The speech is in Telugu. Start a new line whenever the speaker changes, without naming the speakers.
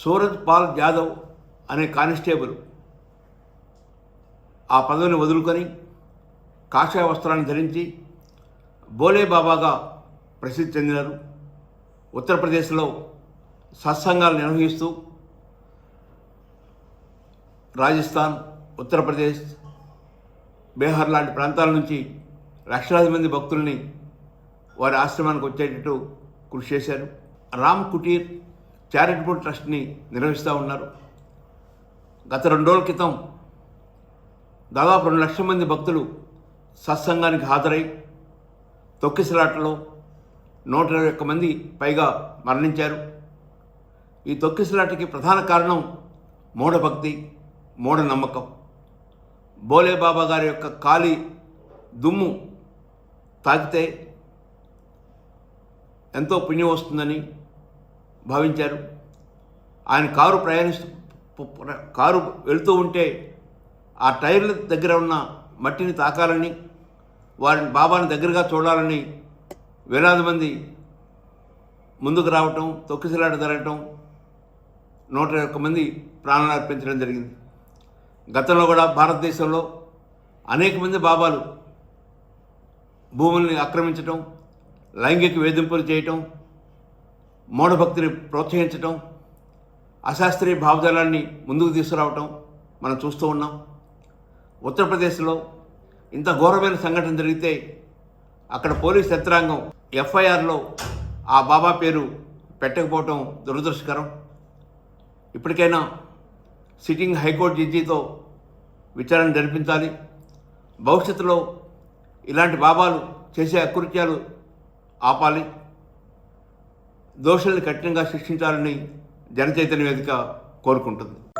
సూరజ్ పాల్ జాదవ్ అనే కానిస్టేబుల్ ఆ పదవిని వదులుకొని కాషాయ వస్త్రాన్ని ధరించి బోలే బాబాగా ప్రసిద్ధి చెందినారు. ఉత్తరప్రదేశ్లో సత్సంగాలు నిర్వహిస్తూ రాజస్థాన్ ఉత్తరప్రదేశ్ బీహార్ లాంటి ప్రాంతాల నుంచి లక్షలాది మంది భక్తుల్ని వారి ఆశ్రమానికి వచ్చేటట్టు కృషి చేశారు. రామ్ కుటీర్ చారిటబుల్ ట్రస్ట్ని నిర్వహిస్తూ ఉన్నారు. గత రెండు రోజుల క్రితం దాదాపు రెండు లక్షల మంది భక్తులు సత్సంగానికి హాజరై తొక్కిసలాటలో నూట ఇరవై ఒక్క మంది పైగా మరణించారు. ఈ తొక్కిసలాటకి ప్రధాన కారణం మూఢభక్తి మూఢనమ్మకం బోలే బాబా గారి యొక్క కాలి దుమ్ము తాకితే ఎంతో పుణ్యం వస్తుందని భావించారు. ఆయన కారు ప్రయాణిస్తూ కారు వెళుతూ ఉంటే ఆ టైర్ల దగ్గర ఉన్న మట్టిని తాకాలని వారిని బాబాని దగ్గరగా చూడాలని వేలాది మంది ముందుకు రావటం తొక్కిసలాట జరగటం నూట ఒక్క మంది ప్రాణాలు అర్పించడం జరిగింది. గతంలో కూడా భారతదేశంలో అనేక మంది బాబాలు భూముల్ని ఆక్రమించటం లైంగిక వేధింపులు చేయటం మూఢభక్తిని ప్రోత్సహించటం అశాస్త్రీయ భావజాలాన్ని ముందుకు తీసుకురావటం మనం చూస్తూ ఉన్నాం. ఉత్తరప్రదేశ్లో ఇంత ఘోరమైన సంఘటన జరిగితే అక్కడ పోలీస్ యంత్రాంగం ఎఫ్ఐఆర్లో ఆ బాబా పేరు పెట్టకపోవటం దురదృష్టకరం. ఇప్పటికైనా సిట్టింగ్ హైకోర్టు జడ్జితో విచారణ జరిపించాలి. భవిష్యత్తులో ఇలాంటి బాబాలు చేసే అకృత్యాలు ఆపాలి. దోషుల్ని కఠినంగా శిక్షించాలని జనచైతన్య వేదిక కోరుకుంటుంది.